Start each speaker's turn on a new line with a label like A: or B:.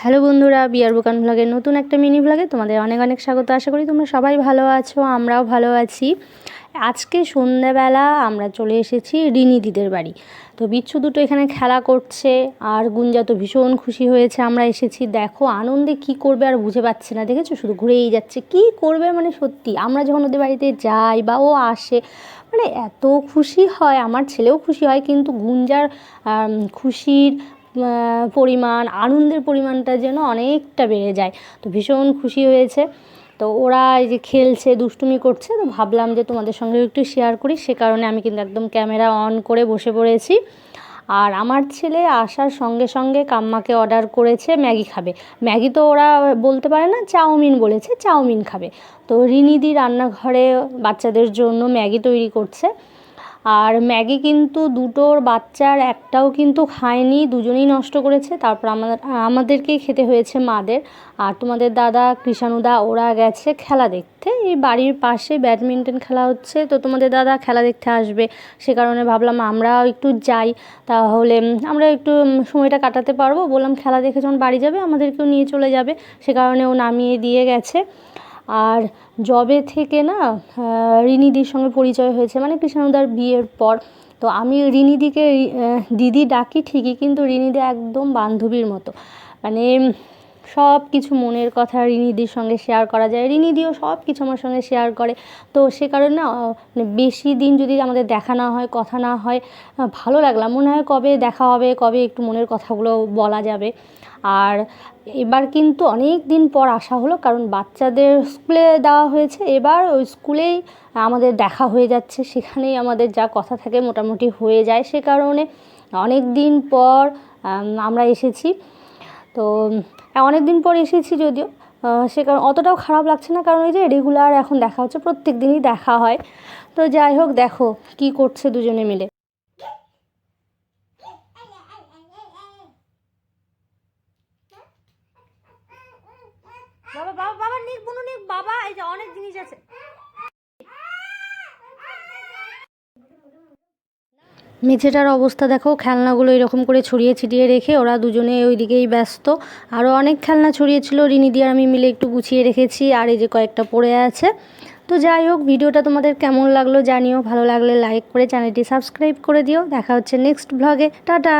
A: Hello বন্ধুরা বিয়ার বুকান ভ্লগের নতুন একটা মিনি ভ্লগে তোমাদের অনেক অনেক স্বাগত। আশা করি তোমরা সবাই ভালো আছো, আমরাও ভালো আছি। আজকে সন্ধ্যাবেলা আমরা চলে এসেছি রিনি দিদের বাড়ি। তো বিচ্ছু দুটো এখানে খেলা করছে, আর গুঞ্জা তো ভীষণ খুশি হয়েছে, আমরা এসেছি। দেখো, আনন্দে কি করবে আর বুঝে পাচ্ছে না, দেখেছ? শুধু ঘুরেই যাচ্ছে। কি করবে মানে সত্যি, আমরা যখন ওদের বাড়িতে যাই বা ও আসে মানে এত খুশি হয়, আমার ছেলেও খুশি হয়, কিন্তু গুঞ্জার খুশির পরিমাণ, আনন্দের পরিমাণটা যেন অনেকটা বেড়ে যায়। তো ভীষণ খুশি হয়েছে। তো ওরা এই যে খেলছে, দুষ্টুমি করছে, তো ভাবলাম যে তোমাদের সঙ্গে একটু শেয়ার করি। সে কারণে আমি কিন্তু একদম ক্যামেরা অন করে বসে পড়েছি। আর আমার ছেলে আসার সঙ্গে সঙ্গে কাম্মাকে অর্ডার করেছে, ম্যাগি খাবে। ম্যাগি তো ওরা বলতে পারে না, চাউমিন বলেছে, চাউমিন খাবে। তো রিনিদি রান্নাঘরে বাচ্চাদের জন্য ম্যাগি তৈরি করছে। আর ম্যাগি কিন্তু দুটোর বাচ্চার একটাও কিন্তু খায়নি, দুজনেই নষ্ট করেছে। তারপর আমাদের আমাদেরকেই খেতে হয়েছে মাদের। আর তোমাদের দাদা কৃষাণুদা, ওরা গেছে খেলা দেখতে। এই বাড়ির পাশে ব্যাডমিন্টন খেলা হচ্ছে। তো তোমাদের দাদা খেলা দেখতে আসবে। সে কারণে ভাবলাম আমরাও একটু যাই। তাহলে আমরা একটু সময়টা কাটাতে পারব। বললাম খেলা দেখে যখন বাড়ি যাবে, আমাদেরকেও নিয়ে চলে যাবে। সে কারণে ও নামিয়ে দিয়ে গেছে। আর জবে থেকে না রিনিদির সঙ্গে পরিচয় হয়েছে মানে কৃষ্ণদার বিয়ের পর। তো আমি রিনিদিকে দিদি ডাকি ঠিকই, কিন্তু রিনিদি একদম বান্ধবীর মতো। মানে সব কিছু মনের কথা রিনিদির সঙ্গে শেয়ার করা যায়। রিনিদিও সব কিছু আমার সঙ্গে শেয়ার করে। তো সে কারণে মানে বেশি দিন যদি আমাদের দেখা না হয়, কথা না হয় ভালো লাগলাম মনে হয় কবে দেখা হবে, কবে একটু মনের কথাগুলো বলা যাবে। আর এবার কিন্তু অনেক দিন পর আসা হলো, কারণ বাচ্চাদের স্কুলে দেওয়া হয়েছে। এবার ওই স্কুলেই আমাদের দেখা হয়ে যাচ্ছে। সেখানেই আমাদের যা কথা থাকে মোটামুটি হয়ে যায়। সে কারণে অনেক দিন পর আমরা এসেছি। তো অনেক দিন পর এসেছি যদিও সে কারণ অতটাও খারাপ লাগছে না, কারণ ওই যে রেগুলার এখন দেখা হচ্ছে প্রত্যেক দিনই দেখা হয়। তো যাই হোক, দেখো কি করছে দুজনে মিলে। বাবা বাবা বাবা, নিক বুনু, নিক, বাবা, এই যে অনেক জিনিস আছে। মেঝেটার অবস্থা দেখো, খেলনাগুলো এরকম করে ছড়িয়ে ছিটিয়ে রেখে ওরা দুজনে ওই দিকেই ব্যস্ত। আরও অনেক খেলনা ছড়িয়েছিল রিনি দিয়ে আর আমি মিলে একটু গুছিয়ে রেখেছি, আর এই যে কয়েকটা পড়ে আছে। তো যাই হোক, ভিডিওটা তোমাদের কেমন লাগল জানিও, ভালো লাগলে লাইক করে চ্যানেলটি সাবস্ক্রাইব করে দিও। দেখা হচ্ছে নেক্সট ব্লগে টাটা!